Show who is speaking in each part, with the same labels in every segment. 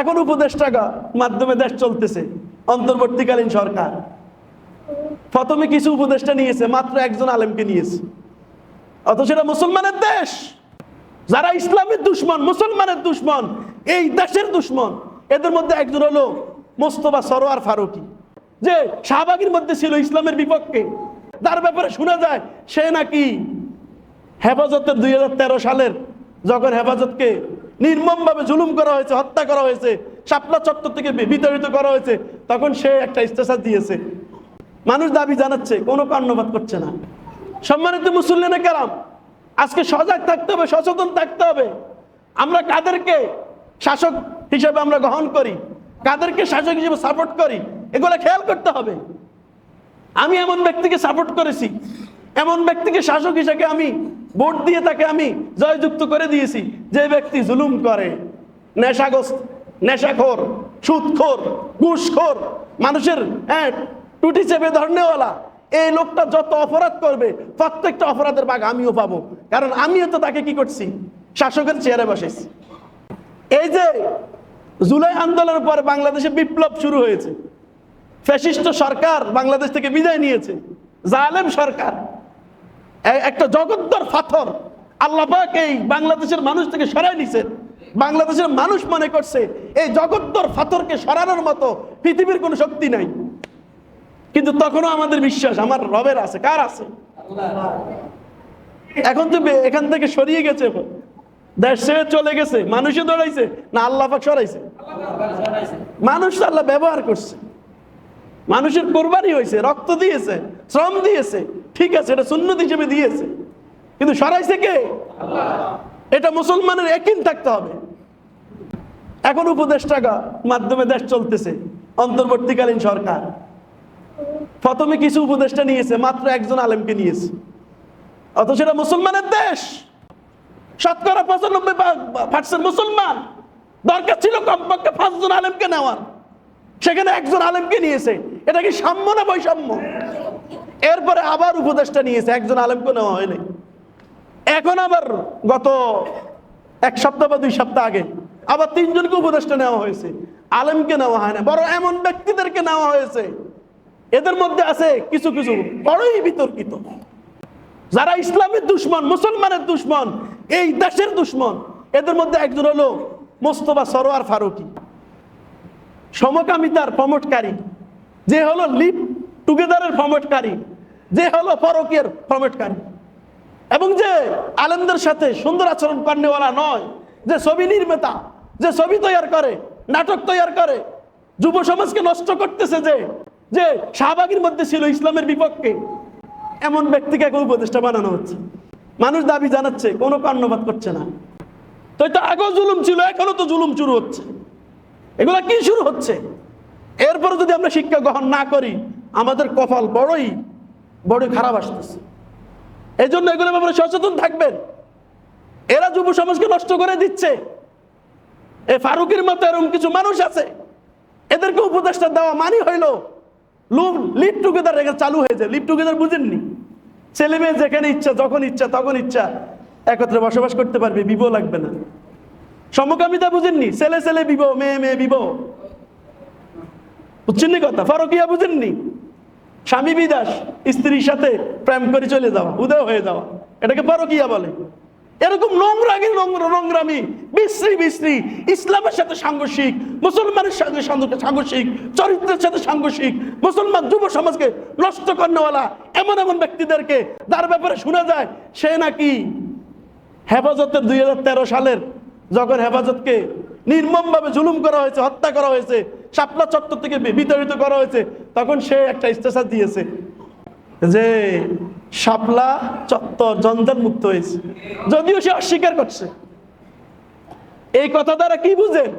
Speaker 1: এখন উপদেষ্টা মাধ্যমে দেশ চলতেছে, অন্তর্বর্তীকালীন সরকার। প্রথমে কিছু উপদেষ্টা নিয়েছে, মাত্র একজন আলেমকে নিয়েছে। অথচ এটা মুসলমানের দেশ। যারা ইসলামের দুশ্মন, মুসলমানের দুশ্মন, এই দেশের দুশ্মন, এদের মধ্যে একজন হলো মোস্তফা সরোয়ার ফারুকি। যে শাহবাগের মধ্যে ছিল ইসলামের বিপক্ষে। তার ব্যাপারে শোনা যায়, সে নাকি হেফাজতের দুই সালের, যখন হেফাজতকে নির্মমভাবে জুলুম করা হয়েছে, হত্যা করা হয়েছে, শাপলা চত্বর থেকে বিতাড়িত করা হয়েছে, তখন সে একটা স্টেটাস দিয়েছে। মানুষ দাবি জানাচ্ছে, কোনো কর্ণপাত করছে না। সম্মানিত মুসল্লিনে কেরাম, আজকে সজাগ থাকতে হবে, সচেতন থাকতে হবে। আমরা কাদেরকে শাসক হিসেবে আমরা গ্রহণ করি, কাদেরকে শাসক হিসেবে সাপোর্ট করি, এগুলো খেয়াল করতে হবে। আমি এমন ব্যক্তিকে সাপোর্ট করেছি, এমন ব্যক্তিকে শাসক হিসেবে আমি ভোট দিয়ে তাকে আমি জয়যুক্ত করে দিয়েছি। যে ব্যক্তি জুলুম করে, নেশাগ্রস্ত, নেশাখোর, সুদখোর, ঘুষখোর, মানুষের হ্যাঁ টুটি চেপে ধরনেওয়ালা, এই লোকটা যত অপরাধ করবে, প্রত্যেকটা অপরাধের ভাগ আমিও পাবো। কারণ আমিও তো তাকে কি করছি? শাসকের চেয়ারে বসেছি। এই যে জুলাই আন্দোলনের পরে বাংলাদেশে বিপ্লব শুরু হয়েছে। ফ্যাসিস্ট সরকার বাংলাদেশ থেকে বিদায় নিয়েছে। জালেম সরকার। একটা জগদ্দর পাথর। আল্লাপাক এই বাংলাদেশের মানুষ থেকে সরাই নিছেন বাংলাদেশের মানুষ মনে করছে, এই জগদ্দর পাথরকে সরানোর মতো পৃথিবীর কোনো শক্তি নাই। কিন্তু তখনও আমাদের বিশ্বাস, আমার রবের আছে। কার আছে? এখন তো এখান থেকে সরিয়ে গেছে দেশ ছেড়ে চলে গেছে মানুষে দৌড়াইছে, না আল্লাহ পাক সরাইছে? মানুষ আল্লাহ ব্যবহার করছে। মানুষের কোরবানি হয়েছে রক্ত দিয়েছে, শ্রম দিয়েছে। ঠিক আছে এটা সুন্নত হিসেবে দিয়েছে। কিন্তু সরাইছে কে? এটা মুসলমানের একিন থাকতে হবে। এখন উপদেষ্টা মাধ্যমে দেশ চলতেছে অন্তর্বর্তীকালীন সরকার। প্রথমে কিছু উপদেষ্টা নিয়েছে মাত্র একজন আলেমকে নিয়েছে। অথচ এটা মুসলমানের দেশ। শতকরা পঁচানব্বই পার্সেন্ট মুসলমান। দরকার ছিল কমপক্ষে পাঁচজন আলেমকে নেওয়ার। সেখানে একজন আলেমকে নিয়েছে। এটা কি সাম্য না বৈষম্য? এরপরে আবার উপদেশটা নিয়েছে, একজন আলেমকে নেওয়া হয়নি এখন আবার গত এক সপ্তাহ বা দুই সপ্তাহ আগে আবার তিনজনকে উপদেশটা নেওয়া হয়েছে। আলেমকে নেওয়া হয় না বড় এমন ব্যক্তিদেরকে নেওয়া হয়েছে। এদের মধ্যে আছে কিছু কিছু বড়ই বিতর্কিত। যারা ইসলামের দুশ্মন, মুসলমানের দুশ্মন, এই দেশের দুশ্মন, এদের মধ্যে একজন হলো মোস্তফা সরোয়ার ফারুকি। সমকামিতার প্রমোটকারী। যে হলো লিপ টুগেদারের প্রমোটকারী। যে হলো পরকের প্রমোটকারী। এবং যে আলেমদের সাথে সুন্দর আচরণ করেওয়ালা নয়, যে ছবি নির্মাতা, যে ছবি তৈরি করে, নাটক তৈরি করে, যুব সমাজকে নষ্ট করতেছে যে যে শাহবাগের মধ্যে ছিল ইসলামের বিপক্ষে, এমন ব্যক্তিকে এখন উপদেষ্টা বানানো হচ্ছে। মানুষ দাবি জানাচ্ছে, কোনো কর্ণপাত করছে না। তো এটা আগেও জুলুম ছিল এখনও তো জুলুম শুরু হচ্ছে। এগুলো কি শুরু হচ্ছে? এরপরে যদি আমরা শিক্ষা গ্রহণ না করি, আমাদের কপাল বড়ই বড়ই খারাপ আসতেছে। এই জন্য এগুলোর ব্যাপারে সচেতন থাকবেন। এরা যুব সমাজকে নষ্ট করে দিচ্ছে। এ ফারুকের মতো এরকম কিছু মানুষ আছে। এদেরকে উপদেষ্টা দেওয়া মানি হইল লুপ লিপ টুগেদার এখানে চালু হয়েছে লিপ টুগেদার বুঝেননি? ছেলে মেয়ে যেখানে ইচ্ছা, যখন ইচ্ছা, তখন ইচ্ছা একত্রে বসবাস করতে পারবে, বিবাহ লাগবে না। সমকামিতা বুঝেননি? ছেলে ছেলে বিবাহ, মেয়ে মেয়ে বিবাহ। বুঝছেননি কথা? ফারুকিয়া বুঝেননি? স্বামী বিদাস, স্ত্রীর সাথে প্রেম করে চলে যাওয়া উদয় হয়ে যাওয়া। এটাকে পরকিয়া বলে। এরকম নোংরামি নোংরা, নোংরামি, বিশ্রী বিশ্রী, ইসলামের সাথে সাংঘর্ষিক, মুসলমানের সাথে সাংঘর্ষিক, চরিত্রের সাথে সাংঘর্ষিক, মুসলমান যুব সমাজকে নষ্ট করেওয়ালা এমন এমন ব্যক্তিদেরকে তার ব্যাপারে শোনা যায়, সে নাকি হেফাজতের দুই হাজার তেরো সালের যখন হেফাজতকে নির্মমভাবে জুলুম করা হয়েছে, হত্যা করা হয়েছে শাপলা চত্বর থেকে বিতাড়িত করা হয়েছে, তখন সে একটা স্টেটাস দিয়েছে যে শাপলা চত্বর জঞ্জাল মুক্ত হয়েছে। যদিও সে অস্বীকার করছে। এই কথা দ্বারা কি বুঝেন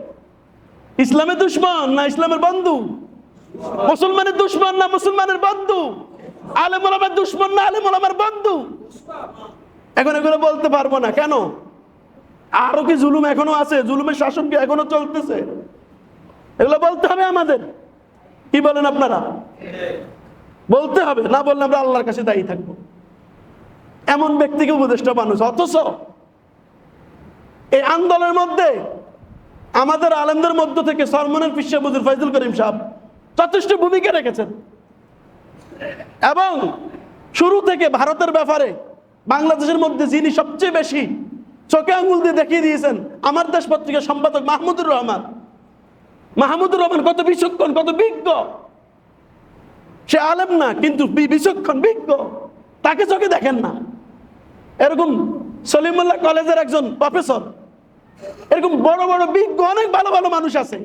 Speaker 1: ইসলামের দুশ্মন না ইসলামের বন্ধু? মুসলমানের দুশ্মন না মুসলমানের বন্ধু? আলেম ওলামার দুশ্মন না আলেম ওলামার বন্ধু? এখন এগুলো বলতে পারব না। কেন? আরও কি জুলুম এখনও আছে? জুলুমের শাসন কি এখনও চলতেছে? এগুলো বলতে হবে আমাদের। কি বলেন আপনারা? বলতে হবে, না বললে আমরা আল্লাহর কাছে দায়ী থাকব। এমন ব্যক্তিকে উপদেষ্টা মানুষ অথচ এই আন্দোলনের মধ্যে আমাদের আলেমদের মধ্য থেকে সরমনের পিসা বুজুর ফয়জুল করিম সাহেব যথেষ্ট ভূমিকা রেখেছেন। এবং শুরু থেকে ভারতের ব্যাপারে বাংলাদেশের মধ্যে যিনি সবচেয়ে বেশি চোখে আঙ্গুল দিয়ে দেখিয়ে দিয়েছেন, আমার দেশ পত্রিকার সম্পাদক মাহমুদুর রহমান। মাহমুদুর রহমান কত বিচক্ষণ, কত বিজ্ঞ। সে আলেম না, কিন্তু বিচক্ষণ, বিজ্ঞ। তাকে চোখে দেখেন না। এরকম সলিমুল্লাহ কলেজের একজন প্রফেসর এরকম বড় বড়, বিজ্ঞ, অনেক ভালো ভালো মানুষ আছে।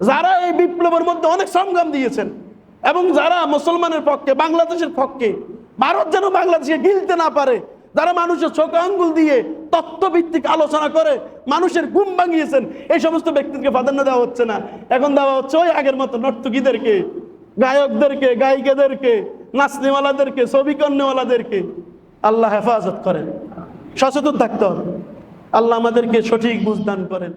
Speaker 1: যারা এই বিপ্লবের মধ্যে অনেক সংগ্রাম দিয়েছেন। এবং যারা মুসলমানের পক্ষে, বাংলাদেশের পক্ষে, ভারত যেন বাংলাদেশকে গিলতে না পারে যারা মানুষের চোখ আঙ্গুল দিয়ে তত্ত্বভিত্তিক আলোচনা করে, মানুষের ঘুম ভাঙিয়েছেন, এই সমস্ত ব্যক্তিকে প্রাধান্য দেওয়া হচ্ছে না। এখন দেওয়া হচ্ছে ওই আগের মতো নর্তকীদেরকে, গায়কদেরকে, গায়িকাদেরকে, নাচনিওয়ালাদেরকে, ছবি কন্যাওয়ালাদেরকে আল্লাহ হেফাজত করেন। সচেতন থাকতে হবে। আল্লাহ আমাদেরকে সঠিক বুঝদান করেন।